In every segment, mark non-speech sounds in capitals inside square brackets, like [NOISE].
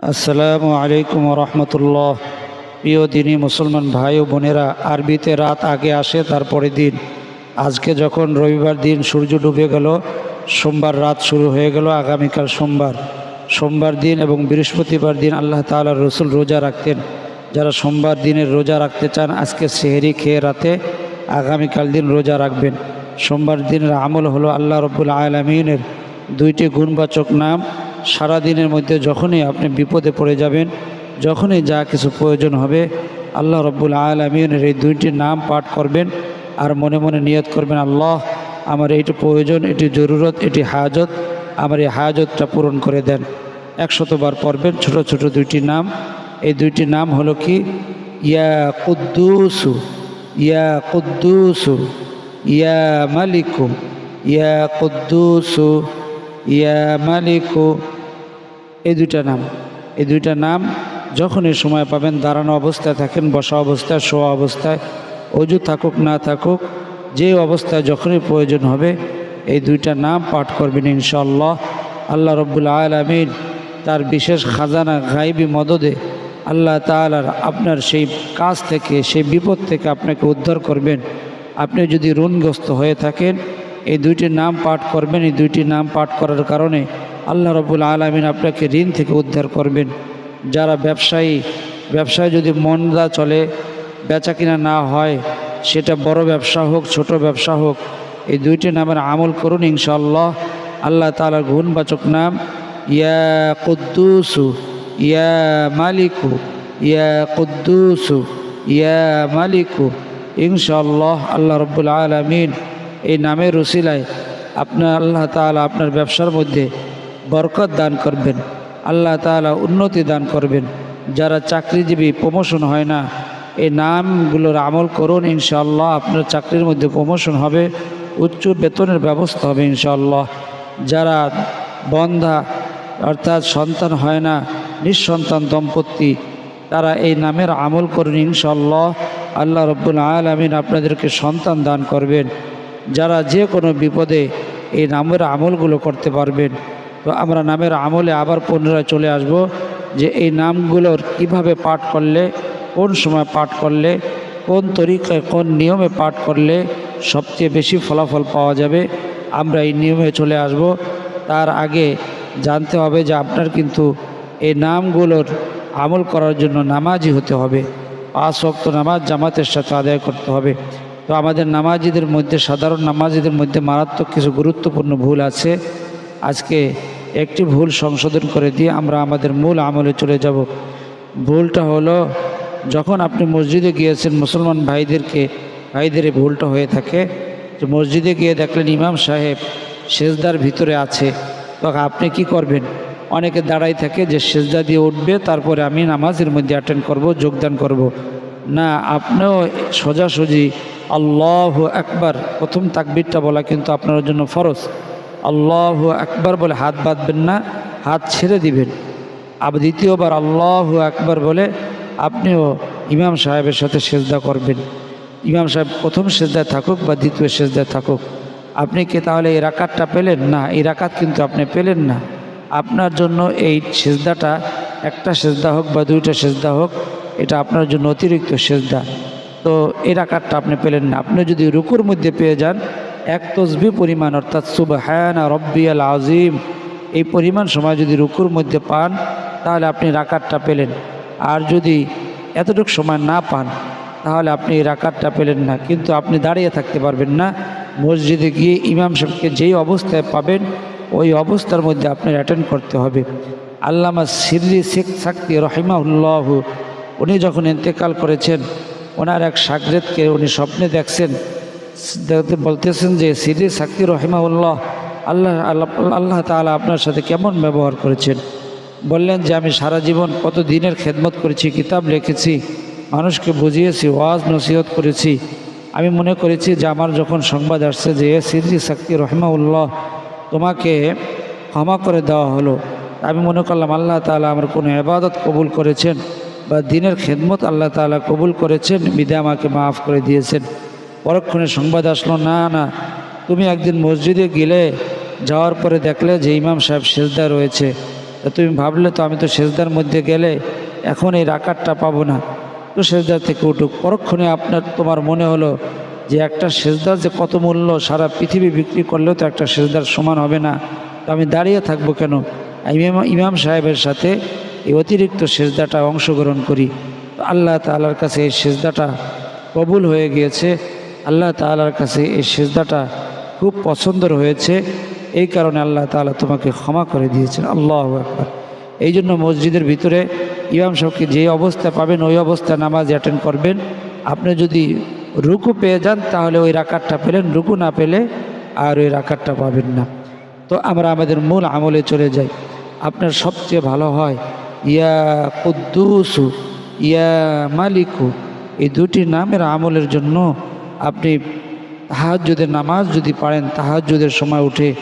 আসসালামু আলাইকুম রহমতুল্লাহ। প্রিয় দিনী মুসলমান ভাই ও বোনেরা, আরবিতে রাত আগে আসে, তারপরে দিন। আজকে যখন রবিবার দিন সূর্য ডুবে গেল, সোমবার রাত শুরু হয়ে গেল, আগামীকাল সোমবার। সোমবার দিন এবং বৃহস্পতিবার দিন আল্লাহ তাআলার রসুল রোজা রাখতেন। যারা সোমবার দিনের রোজা রাখতে চান, আজকে সেহেরি খেয়ে রাতে আগামীকাল দিন রোজা রাখবেন। সোমবার দিনের আমল হলো আল্লাহ রব্বুল আলমিনের দুইটি গুণবাচক নাম সারা দিনের মধ্যে যখনই আপনি বিপদে পড়ে যাবেন, যখনই যা কিছু প্রয়োজন হবে, আল্লাহ রব্বুল আলমিনের এই দুইটি নাম পাঠ করবেন আর মনে মনে নিয়ত করবেন, আল্লাহ আমার এইটি প্রয়োজন, এটি জরুরত, এটি হাজত, আমার এই হাজতটা পূরণ করে দেন। একশতবার পড়বেন ছোট ছোট দুইটি নাম। এই দুইটি নাম হলো কি? ইয়া কুদ্দুসু ইয়া কুদ্দুসু, ইয়া মালিকু ইয়া কুদ্দুসু, ইয়া মালিকু এই দুইটা নাম। এই দুইটা নাম যখনই সময় পাবেন, দাঁড়ানো অবস্থায় থাকেন, বসা অবস্থায়, শোয়া অবস্থায়, অজু থাকুক, না থাকুক, যে অবস্থায় যখনই প্রয়োজন হবে, এই দুইটা নাম পাঠ করবেন ইনশাল্লাহ আল্লাহ রব্বুল আলমিন তার বিশেষ খাজানা, গাইবি মদদে আল্লাহ তালার আপনার সেই কাজ থেকে, সেই বিপদ থেকে আপনাকে উদ্ধার করবেন। আপনি যদি ঋণগ্রস্ত হয়ে থাকেন, এই দুইটি নাম পাঠ করবেন। এই দুইটি নাম পাঠ করার কারণে আল্লাহ রবুল আলমিন আপনাকে ঋণ থেকে উদ্ধার করবেন। যারা ব্যবসায়ী, ব্যবসায় যদি মন্দা চলে বেচা কিনা না হয়, সেটা বড় ব্যবসা হোক, ছোট ব্যবসা হোক, এই দুইটি নামের আমল করুন ইনশাল্লাহ আল্লাহ তালার গুণবাচক নাম, ইয়া কুদ্দুসু, ইয়া মালিকু, ইয়া কুদ্দুসু, ইয়া মালিকু। ইনশাল্লাহ আল্লাহ রব্বুল আলমিন এই নামের রসিলায় আপনার, আল্লাহ তালা আপনার ব্যবসার মধ্যে বরকত দান করবেন। আল্লাহ তালা উন্নতি দান করবেন। যারা চাকরিজীবী প্রমোশন হয় না, এই নামগুলোর আমল করুন ইনশাল্লাহ আপনার চাকরির মধ্যে প্রমোশন হবে, উচ্চ বেতনের ব্যবস্থা হবে ইনশাল্লাহ যারা বন্ধা অর্থাৎ সন্তান হয় না, নিঃসন্তান দম্পতি, তারা এই নামের আমল করুন ইনশাল্লাহ আল্লাহ রব্বুল আলমিন আপনাদেরকে সন্তান দান করবেন। যারা যে কোনো বিপদে এই নামের আমলগুলো করতে পারবেন। তো আমরা নামের আমলে আবার পুনরায় চলে আসব যে এই নামগুলোর কীভাবে পাঠ করলে, কোন সময় পাঠ করলে, কোন তরিকায়, কোন নিয়মে পাঠ করলে সবচেয়ে বেশি ফলাফল পাওয়া যাবে, আমরা এই নিয়মে চলে আসব। তার আগে জানতে হবে যে আপনার কিন্তু এই নামগুলোর আমল করার জন্য নামাজি হতে হবে। পাঁচ ওয়াক্ত নামাজ জামাতের সাথে আদায় করতে হবে। তো আমাদের নামাজিদের মধ্যে, সাধারণ নামাজিদের মধ্যে মারাত্মক কিছু গুরুত্বপূর্ণ ভুল আছে। আজকে একটি ভুল সংশোধন করে দিয়ে আমরা আমাদের মূল আমলে চলে যাব। ভুলটা হলো, যখন আপনি মসজিদে গিয়েছেন, মুসলমান ভাইদেরকে, ভাইদের ভুলটা হয়ে থাকে, যে মসজিদে গিয়ে দেখলেন ইমাম সাহেব সেজদার ভিতরে আছে, তখন আপনি কি করবেন? অনেকে দাঁড়াই থাকে যে সেজদা দিয়ে উঠবে, তারপরে আমি নামাজের মধ্যে অ্যাটেন্ড করব, যোগদান করব। না, আপনিও সোজাসুজি আল্লাহ একবার প্রথম তাকবিরটা বলা কিন্তু আপনার জন্য ফরজ। আল্লাহ একবার বলে হাত বাঁধবেন না, হাত ছেড়ে দিবেন। আবার দ্বিতীয়বার আল্লাহ একবার বলে আপনিও ইমাম সাহেবের সাথে সেজদা করবেন। ইমাম সাহেব প্রথম সেজদায় থাকুক বা দ্বিতীয় সেজদায় থাকুক। আপনি কি তাহলে এই রাকাতটা পেলেন? না, এই রাকাত কিন্তু আপনি পেলেন না। আপনার জন্য এই সেজদাটা একটা সেজদা হোক বা দুইটা সেজদা হোক, এটা আপনার জন্য অতিরিক্ত সেজদা। তো এই রাকাতটা আপনি পেলেন না। আপনি যদি রুকুর মধ্যে পেয়ে যান এক তসবি পরিমাণ, অর্থাৎ সুবহানা রব্বিয়াল আজিম এই পরিমাণ সময় যদি রুকুর মধ্যে পান, তাহলে আপনি রাকাতটা পেলেন। আর যদি এতটুকু সময় না পান, তাহলে আপনি এই রাকাতটা পেলেন না। কিন্তু আপনি দাঁড়িয়ে থাকতে পারবেন না। মসজিদে গিয়ে ইমাম সাহেবকে যেই অবস্থায় পাবেন, ওই অবস্থার মধ্যে আপনার অ্যাটেন্ড করতে হবে। আল্লামা সিররি শেখ সাক্তি রহিমাউল্লাহ উনি যখন ইন্তেকাল করেছেন, ওনার এক সাগরেদকে উনি স্বপ্নে দেখছেন। বলতেছেন যে সিরি সাক্তি রহিমাউল্লাহ আল্লাহ আল্লাহ আল্লাহ তালা আপনার সাথে কেমন ব্যবহার করেছেন? বললেন যে, আমি সারা জীবন কত দিনের খেদমত করেছি, কিতাব লিখেছি, মানুষকে বুঝিয়েছি, ওয়াজ নসিহত করেছি। আমি মনে করেছি যে, আমার যখন সংবাদ আসছে যে, এ শক্তি রহমাউল্লাহ তোমাকে ক্ষমা করে দেওয়া হলো, আমি মনে করলাম আল্লাহ তালা আমার কোনো এবাদত কবুল করেছেন বা দিনের খেদমত আল্লাহ তালা কবুল করেছেন বিদে আমাকে মাফ করে দিয়েছেন। পরক্ষণে সংবাদ আসলো, না না, তুমি একদিন মসজিদে গেলে যাওয়ার পরে দেখলে যে ইমাম সাহেব সেজদা রয়েছে। তা তুমি ভাবলে তো আমি তো সেজদার মধ্যে গেলে এখন এই রাকাতটা পাবো না। তো সেজদার থেকে উঠুক। পরক্ষণে আপনার, তোমার মনে হলো যে একটা সেজদার যে কত মূল্য, সারা পৃথিবী বিক্রি করলেও তো একটা সেজদার সমান হবে না। তো আমি দাঁড়িয়ে থাকব কেন? ইমাম ইমাম সাহেবের সাথে এই অতিরিক্ত সেজদাটা অংশগ্রহণ করি। আল্লাহ তালার কাছে এই সেজদাটা কবুল হয়ে গিয়েছে। আল্লাহ তালার কাছে এই সেজদাটা খুব পছন্দর হয়েছে। এই কারণে আল্লাহ তাআলা তোমাকে ক্ষমা করে দিয়েছেন। আল্লাহ একবার এই জন্য মসজিদের ভিতরে ইমাম সাহেবকে যে অবস্থা পাবেন, ওই অবস্থায় নামাজ অ্যাটেন্ড করবেন। আপনি যদি রুকু পেয়ে যান, তাহলে ওই রাকাতটা পেলেন, রুকু না পেলে আর ওই রাকাতটা পাবেন না। তো আমরা আমাদের মূল আমলে চলে যাই। আপনার সবচেয়ে ভালো হয়, ইয়া কুদ্দুসু, ইয়া মালিকু। এই দুটি নামের আমলের জন্য আপনি তাহাজ্জুদের নামাজ যদি পারেন, তাহাজ্জুদের সময় উঠে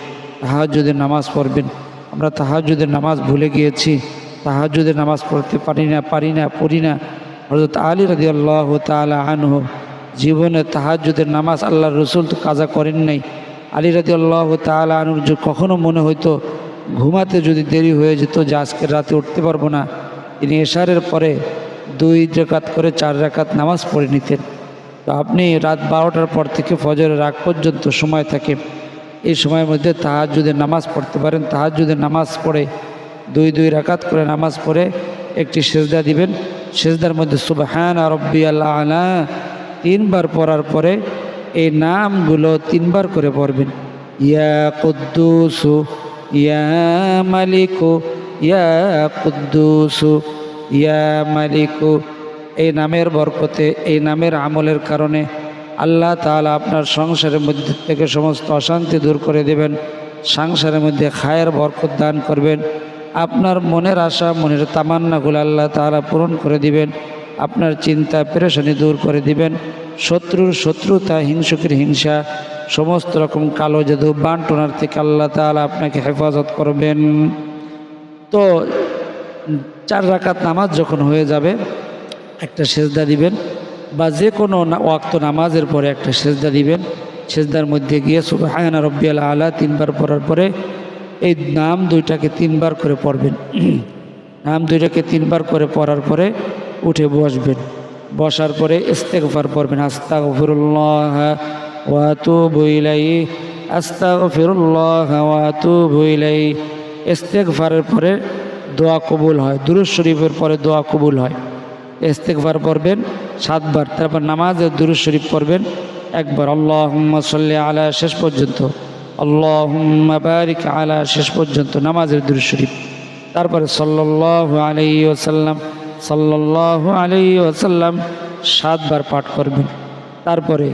তাহাজ্জুদের নামাজ পড়বেন। আমরা তাহাজ্জুদের নামাজ ভুলে গিয়েছি। তাহাজ্জুদের নামাজ পড়তে পারি না পারি না, পড়ি না। হজরত আলী রাজি আল্লাহ তালা আনহ জীবনে তাহাজ্জুদের নামাজ আল্লাহ রসুল তো কাজা করেন নাই। আলী রাজি আল্লাহ তালা আনুর যে কখনো মনে হইতো, ঘুমাতে যদি দেরি হয়ে যেত, যে আজকের রাতে উঠতে পারব না, তিনি এশারের পরে দুই রেখাত করে চার রেখাত নামাজ পড়ে নিতেন। তো আপনি রাত বারোটার পর থেকে ফজরের রাগ পর্যন্ত সময় থাকে। এই সময়ের মধ্যে তাহাজুদের নামাজ পড়তে পারেন। তাহাজুদের নামাজ পড়ে দুই দুই রাকাত করে নামাজ পড়ে একটি সেজদা দিবেন। সেজদার মধ্যে সুবাহান রব্বি আল্লাহ আলা তিনবার পড়ার পরে এই নামগুলো তিনবার করে পড়বেন। ইয়া কুদ্দুসু, ইয়া মালিকু, ইয়া কুদ্দুসু, ইয়া মালিকু এই নামের বরকতে, এই নামের আমলের কারণে আল্লাহ তাআলা আপনার সংসারের মধ্যে থেকে সমস্ত অশান্তি দূর করে দেবেন, সংসারের মধ্যে খায়ের বরকত দান করবেন। আপনার মনের আশা, মনের তামান্নাগুলো আল্লাহ তাআলা পূরণ করে দিবেন, আপনার চিন্তা, পেরেশানি দূর করে দিবেন। শত্রুর শত্রুতা, হিংসুকের হিংসা, সমস্ত রকম কালো জাদু, বান্টনার থেকে আল্লাহ তাআলা আপনাকে হেফাজত করবেন। তো চার রাকাত নামাজ যখন হয়ে যাবে একটা সেজদা দিবেন বা যে কোনো ওয়াক্ত নামাজের পরে একটা সেজদা দিবেন। সেজদার মধ্যে গিয়ে সুবাহায়না রব্বিয়াল আলা তিনবার পড়ার পরে এই নাম দুইটাকে তিনবার করে পড়বেন। [CLEARS THROAT] নাম দুইটাকে তিনবার করে পড়ার পরে উঠে বসবেন। বসার পরে ইস্তেগফার পড়বেন। আস্তা গফিরুল্লাহ ওয়াতু বইলাই আস্তা গফিরুল্লাহ ওয়াতু বইলাই ইস্তেগফারের পরে দোয়া কবুল হয়। দুরুজ শরীফের পরে দোয়া কবুল হয়। ইস্তেকবার পড়বেন, সাতবার, তারপর নামাজের দুরুজ শরীফ পড়বেন, একবার। আল্লাহ সাল্লি আলা শেষ পর্যন্ত আল্লাহ বারিক আলা শেষ পর্যন্ত নামাজের দুরুজ শরীফ। তারপরে সাল্লাহ আলাই ওসাল্লাম সাল্লাহ আলাই ওসাল্লাম সাতবার পাঠ করবেন। তারপরে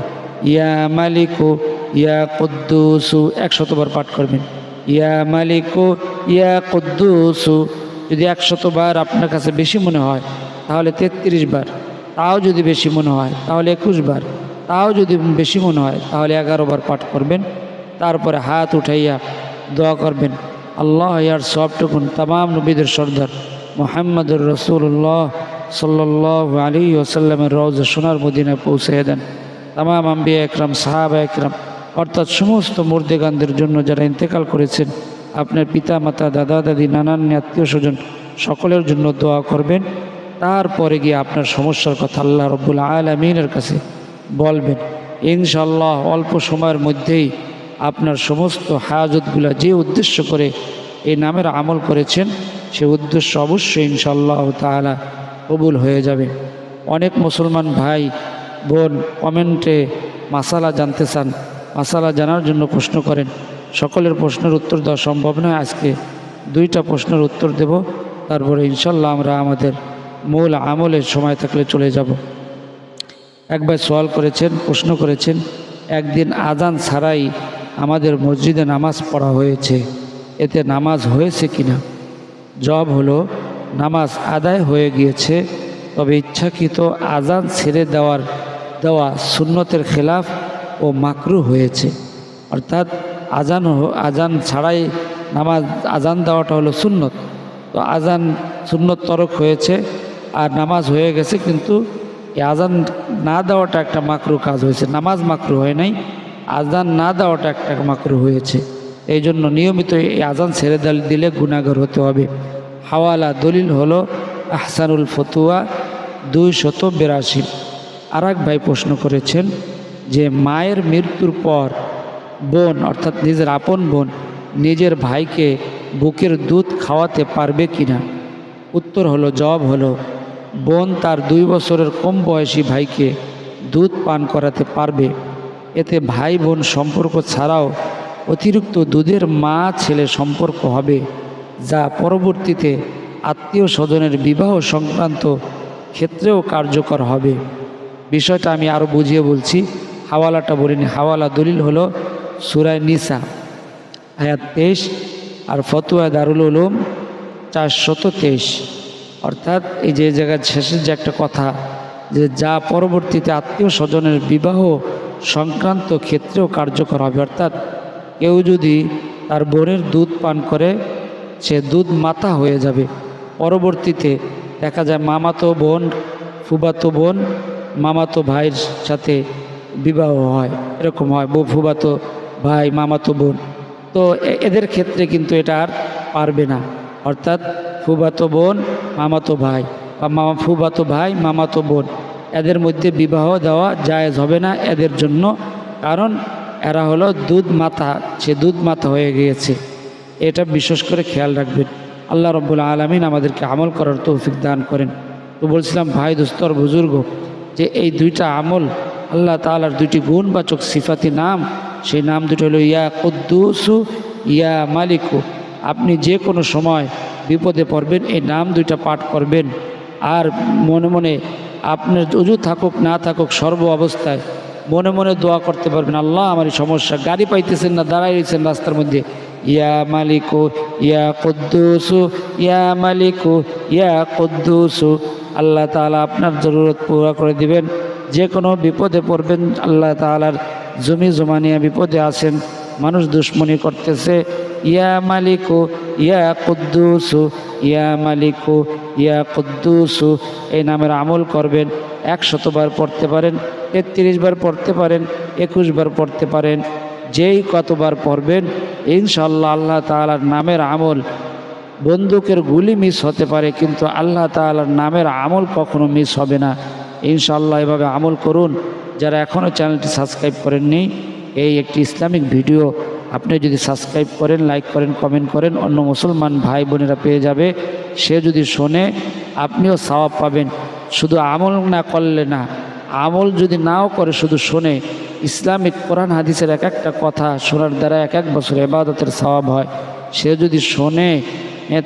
ইয়া মালিকু, ইয়া কুদ্দুসু একশতবার পাঠ করবেন। ইয়া মালিকু, ইয়া কুদ্দুসু, যদি একশতবার আপনার কাছে বেশি মনে হয় তাহলে তেত্রিশ বার। তাও যদি বেশি মনে হয়, তাহলে একুশ বার। তাও যদি বেশি মনে হয়, তাহলে এগারো বার পাঠ করবেন। তারপরে হাত উঠাইয়া দোয়া করবেন। আল্লাহ ইয়ার সবটুকুন তাম নবীদের সর্দার মোহাম্মদুর রসুল্লাহ সাল্লাহ আলী ওসাল্লামের রওজ সোনার মদিনায় পৌঁছে দেন। তাম আম্বিয়া একরাম, সাহাবা একরাম, অর্থাৎ সমস্ত মুর্দেগানদের জন্য যারা ইন্তেকাল করেছেন, আপনার পিতা মাতা দাদা দাদি নানান আত্মীয় স্বজন সকলের জন্য দোয়া করবেন। তারপরে গিয়ে আপনার সমস্যার কথা আল্লাহ রব্বুল আলমিনের কাছে বলবেন। ইনশাল্লাহ অল্প সময়ের মধ্যেই আপনার সমস্ত হাজতগুলো যে উদ্দেশ্য করে এই নামের আমল করেছেন, সে উদ্দেশ্য অবশ্যই ইনশাল্লাহ তাআলা কবুল হয়ে যাবে। অনেক মুসলমান ভাই, বোন কমেন্টে মাসালা জানতে চান, মাসালা জানার জন্য প্রশ্ন করেন। সকলের প্রশ্নের উত্তর দেওয়া সম্ভব নয়, আজকে দুইটা প্রশ্নের উত্তর দেব, তারপরে ইনশাল্লাহ আমরা আমাদের মূল আমলের সময় থাকলে চলে যাব। একবার সওয়াল করেছেন, প্রশ্ন করেছেন, একদিন আজান ছাড়াই আমাদের মসজিদে নামাজ পড়া হয়েছে, এতে নামাজ হয়েছে কিনা? জব হলো, নামাজ আদায় হয়ে গিয়েছে, তবে ইচ্ছাকৃত আজান ছেড়ে দেওয়ার দেওয়া সুন্নতের খেলাফ ও মাকরু হয়েছে। অর্থাৎ আজান আজান ছাড়াই নামাজ আজান দেওয়াটা হলো সুন্নত। তো আজান সুন্নত তরক হয়েছে আর নামাজ হয়ে গেছে, কিন্তু আজান না দেওয়াটা একটা মাকরু কাজ হয়েছে। নামাজ মাকরু হয় নাই, আজান না দেওয়াটা একটা মাকরু হয়েছে। এই জন্য নিয়মিত এই আজান ছেড়ে দিলে গুণাগার হতে হবে। হাওয়ালা দলিল হলো আহসানুল ফতুয়া দুই শত বিরাশি। আর ভাই প্রশ্ন করেছেন যে, মায়ের মৃত্যুর পর বোন, অর্থাৎ নিজের আপন বোন, নিজের ভাইকে বুকের দুধ খাওয়াতে পারবে কিনা? উত্তর হলো, জবাব হলো বোন তার দুই বছরের কম বয়সী ভাইকে দুধ পান করাতে পারবে। এতে ভাই বোন সম্পর্ক ছাড়াও অতিরিক্ত দুধের মা ছেলে সম্পর্ক হবে, যা পরবর্তীতে আত্মীয় স্বজনের বিবাহ সংক্রান্ত ক্ষেত্রেও কার্যকর হবে। বিষয়টা আমি আরও বুঝিয়ে বলছি। হাওয়ালাটা বলিনি হাওয়ালা দলিল হলো সুরায় নিসা, আয়াত তেইশ আর ফতুয়া দারুল উলুম চারশত তেইশ। অর্থাৎ এই যে জায়গায় শেষের যে একটা কথা, যে যা পরবর্তীতে আত্মীয় স্বজনের বিবাহ সংক্রান্ত ক্ষেত্রেও কার্যকর হবে। অর্থাৎ কেউ যদি তার বোনের দুধ পান করে, সে দুধ মাথা হয়ে যাবে। পরবর্তীতে দেখা যায় মামাতো বোন, ফুবাতো বোন, মামাতো ভাইয়ের সাথে বিবাহ হয়। এরকম হয়, বউ, ফুবাতো ভাই, মামাতো বোন। তো এদের ক্ষেত্রে কিন্তু এটা আর পারবে না। অর্থাৎ ফুবাতো বোন মামাতো ভাই বা মামা ফুবাতো ভাই, মামাতো বোন। এদের মধ্যে বিবাহ দেওয়া জায়েজ হবে না এদের জন্য, কারণ এরা হলো দুধ মাথা সে দুধ মাথা হয়ে গিয়েছে। এটা বিশেষ করে খেয়াল রাখবেন। আল্লাহ রব্বুল আলমিন আমাদেরকে আমল করার তৌফিক দান করেন। তো বলছিলাম, ভাই দোস্তর বুজুর্গ, যে এই দুইটা আমল আল্লাহ তালার দুইটি গুণ গুণবাচক সিফাতি নাম, সেই নাম দুটো হলো ইয়া কুদ্দুসু, ইয়া মালিকু। আপনি যে কোনো সময় বিপদে পড়বেন, এই নাম দুইটা পাঠ করবেন। আর মনে মনে আপনার উজু থাকুক, না থাকুক, সর্ব অবস্থায় মনে মনে দোয়া করতে পারবেন, আল্লাহ আমার এই সমস্যা, গাড়ি পাইতেছেন না দাঁড়াই রয়েছেন রাস্তার মধ্যে। ইয়া মালিকু, ইয়া কুদ্দুসু, ইয়া মালিকু, ইয়া কুদ্দুসু। আল্লাহ তাআলা আপনার জরুরত পুরা করে দিবেন। যে কোনো বিপদে পড়বেন, আল্লাহ তাআলার জমি জমা নিয়ে বিপদে আছেন, মানুষ দুশ্মনী করতেছে। ইয়া মালিকু, ইয়া কুদ্দুসু, ইয়া মালিকু, ইয়া কুদ্দুসু। এই নামের আমল করবেন, একশতবার পড়তে পারেন তেত্রিশ বার পড়তে পারেন একুশ বার পড়তে পারেন, যেই কতবার পড়বেন ইনশাল্লাহ আল্লাহ তাআলার নামের আমল বন্দুকের গুলি মিস হতে পারে, কিন্তু আল্লাহ তাআলার নামের আমল কখনো মিস হবে না। ইনশাল্লাহ এভাবে আমল করুন। যারা এখনও চ্যানেলটি সাবস্ক্রাইব করেননি, এই একটি ইসলামিক ভিডিও আপনি যদি সাবস্ক্রাইব করেন লাইক করেন কমেন্ট করেন, অন্য মুসলমান ভাই বোনেরা পেয়ে যাবে। সে যদি শোনে, আপনিও সওয়াব পাবেন। শুধু আমল না করলে না, আমল যদি নাও করে শুধু শোনে, ইসলামিক কোরআন হাদিসের এক একটা কথা শোনার দ্বারা এক এক বছর এবাদতের সওয়াব হয়। সে যদি শোনে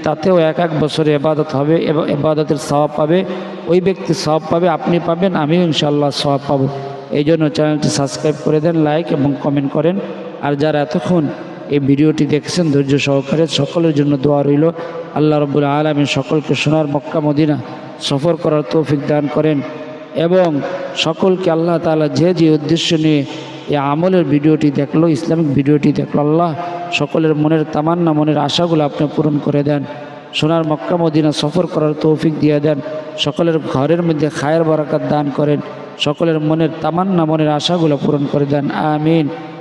তাতেও এক এক বছরে এবাদত হবে, এবং, এবাদতের সওয়াব পাবে। ওই ব্যক্তি সওয়াব পাবে, আপনি পাবেন, আমিও ইনশাল্লাহ সওয়াব পাবো। এই জন্য চ্যানেলটি সাবস্ক্রাইব করে দেন লাইক এবং কমেন্ট করেন। আর যারা এতক্ষণ এই ভিডিওটি দেখেছেন ধৈর্য সহকারে, সকলের জন্য দোয়া রইল। আল্লাহ রবুল আলমী সকলকে সোনার মক্কা, মদিনা সফর করার তৌফিক দান করেন এবং সকলকে আল্লাহ তাআলা যে যে উদ্দেশ্য নিয়ে এই আমলের ভিডিওটি দেখল, ইসলামিক ভিডিওটি দেখল, আল্লাহ সকলের মনের তামান্না, মনের আশাগুলো আপনি পূরণ করে দেন। সোনার মক্কা, মদিনা সফর করার তৌফিক দিয়ে দেন। সকলের ঘরের মধ্যে খায়ের বারাকাত দান করেন। সকলের মনের তামান্না, মনের আশাগুলো পূরণ করে দেন। আমিন।